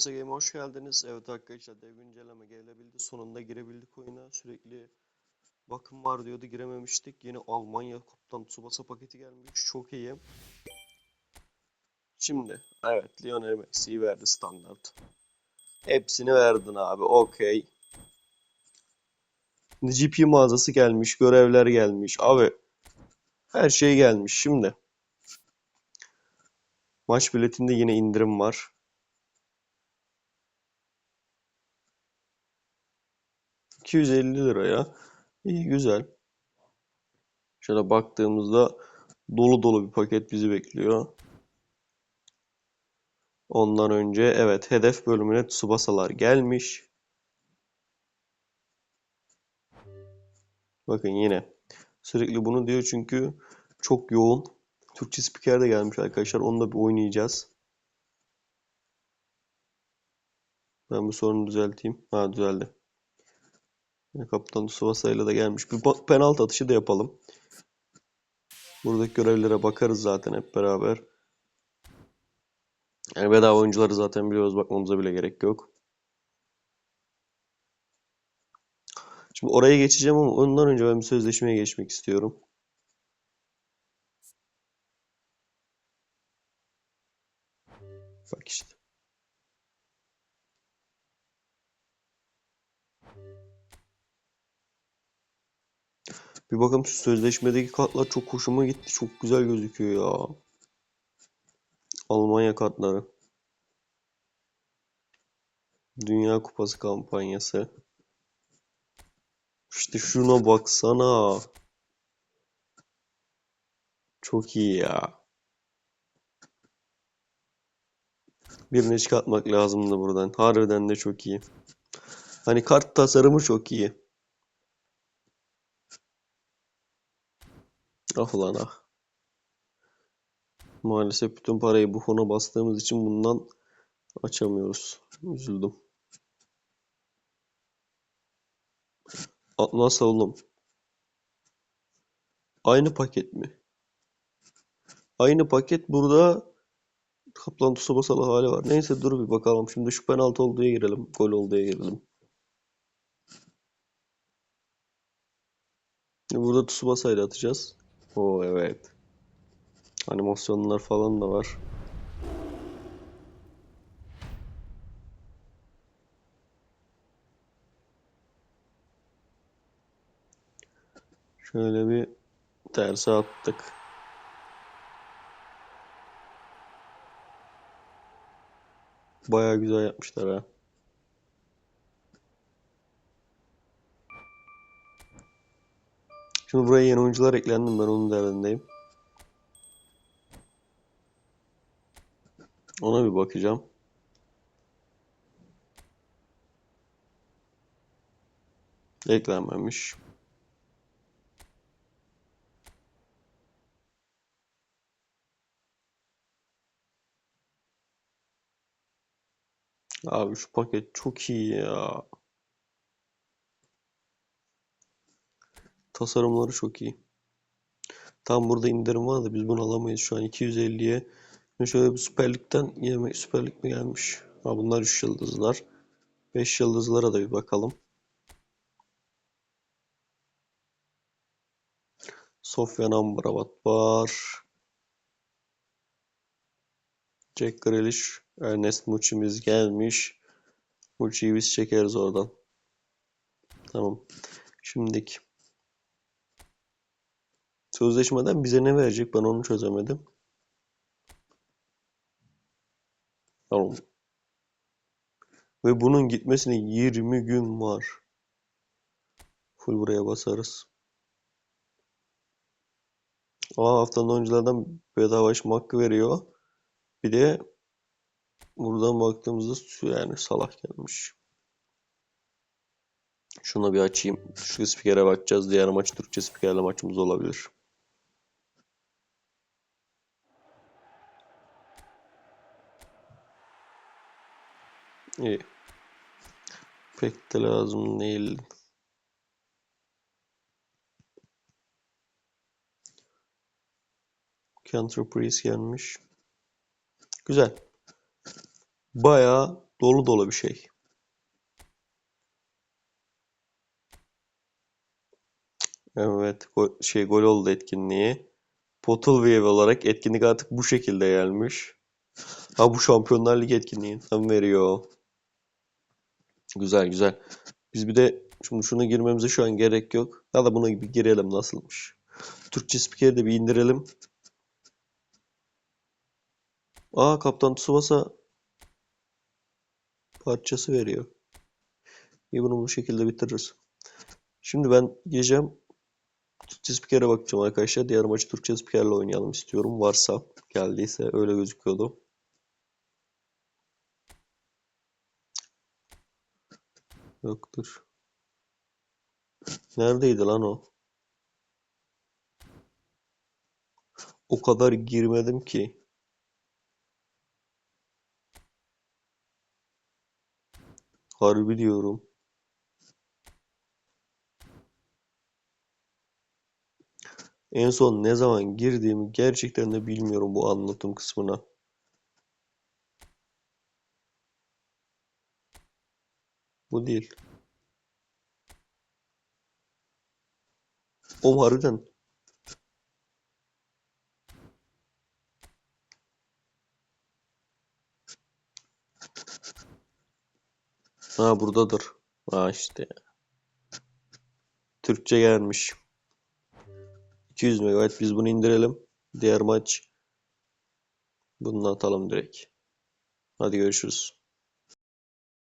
Bonsa Game'e hoş geldiniz. Evet arkadaşlar dev güncelleme gelebildi. Sonunda girebildik oyuna. Sürekli bakım var diyordu girememiştik. Yeni Almanya Kup'tan Tsubasa paketi gelmiş. Çok iyi. Şimdi evet Lionel Messi'yi verdi standart. Hepsini verdin abi. Okey. GP mağazası gelmiş. Görevler gelmiş. Abi her şey gelmiş. Şimdi maç biletinde yine indirim var. 250 liraya. İyi güzel. Şöyle baktığımızda dolu dolu bir paket bizi bekliyor. Ondan önce evet hedef bölümüne Tsubasa'lar gelmiş. Bakın yine sürekli bunu diyor çünkü çok yoğun. Türkçe spiker de gelmiş arkadaşlar. Onu da bir oynayacağız. Ben bu sorunu düzelteyim. Ha düzeldi. Yine Kaptan Tsubasa ile de gelmiş. Bir penaltı atışı da yapalım. Buradaki görevlere bakarız zaten hep beraber. Yani bedava oyuncuları zaten biliyoruz. Bakmamıza bile gerek yok. Şimdi oraya geçeceğim ama ondan önce ben bir sözleşmeye geçmek istiyorum. Bak işte. Bir bakın şu sözleşmedeki kartlar çok hoşuma gitti. Çok güzel gözüküyor ya. Almanya kartları. Dünya Kupası kampanyası. İşte şuna baksana. Çok iyi ya. Birini çıkartmak lazımdı buradan. Harbiden de çok iyi. Hani kart tasarımı çok iyi. Ah lan ah. Maalesef bütün parayı bu fona bastığımız için bundan açamıyoruz. Üzüldüm. Nasıl oğlum? Aynı paket mi? Aynı paket burada Kaplan Tsubasa'lı hali var. Neyse dur bir bakalım. Şimdi şu penaltı olduğuya girelim. Gol olduğuya girelim. Burada Tsubasa'yla atacağız. Oo evet. Animasyonlar falan da var. Şöyle bir terse attık. Bayağı güzel yapmışlar ha. Şimdi buraya yeni oyuncular eklendi. Ben onun derdindeyim. Ona bir bakacağım. Eklenmemiş. Abi şu paket çok iyi ya. Tasarımları çok iyi. Tam burada indirim var da biz bunu alamayız şu an 250'ye. Şimdi şöyle bir Süper Lig'den yeme Süper Lig mi gelmiş? Ha bunlar 3 yıldızlar. 5 yıldızlara da bir bakalım. Sofyan Amrabat var. Jack Grealish, Ernest Muçi'miz gelmiş. Muçi'yi biz çekeriz oradan. Tamam. Şimdiki. Sözleşmeden bize ne verecek? Ben onu çözemedim. Tamam. Ve bunun gitmesine 20 gün var. Full buraya basarız. Aa haftanın oyunculardan bedava iş hakkı veriyor. Bir de buradan baktığımızda şu- yani Salah gelmiş. Şunu bir açayım. Şu spikere bakacağız. Diğer maç Türkçe spikerle maçımız olabilir. İyi. Pek de lazım değil. Counter gelmiş. Güzel. Bayağı dolu dolu bir şey. Evet, go- şey gol oldu etkinliği. Pottle Wave olarak etkinlik artık bu şekilde gelmiş. Ha bu Şampiyonlar Ligi etkinliğinden veriyor. Güzel güzel. Biz bir de şimdi şuna girmemize şu an gerek yok. Ya da buna bir girelim nasılmış. Türkçe spikeri de bir indirelim. Aa Kaptan Tsubasa parçası veriyor. İyi bunu bu şekilde bitiririz. Şimdi ben gireceğim. Türkçe spikere bakacağım arkadaşlar. Diğer maçı Türkçe spikerle oynayalım istiyorum. Varsa geldiyse öyle gözüküyordu. Yoktur. Neredeydi lan o? O kadar girmedim ki. Harbi diyorum. En son ne zaman girdiğimi gerçekten de bilmiyorum bu anlatım kısmına. Bu değil. O harbiden. Ha buradadır. Ha işte. Türkçe gelmiş. 200 MB biz bunu indirelim. Diğer maç bunu atalım direkt. Hadi görüşürüz.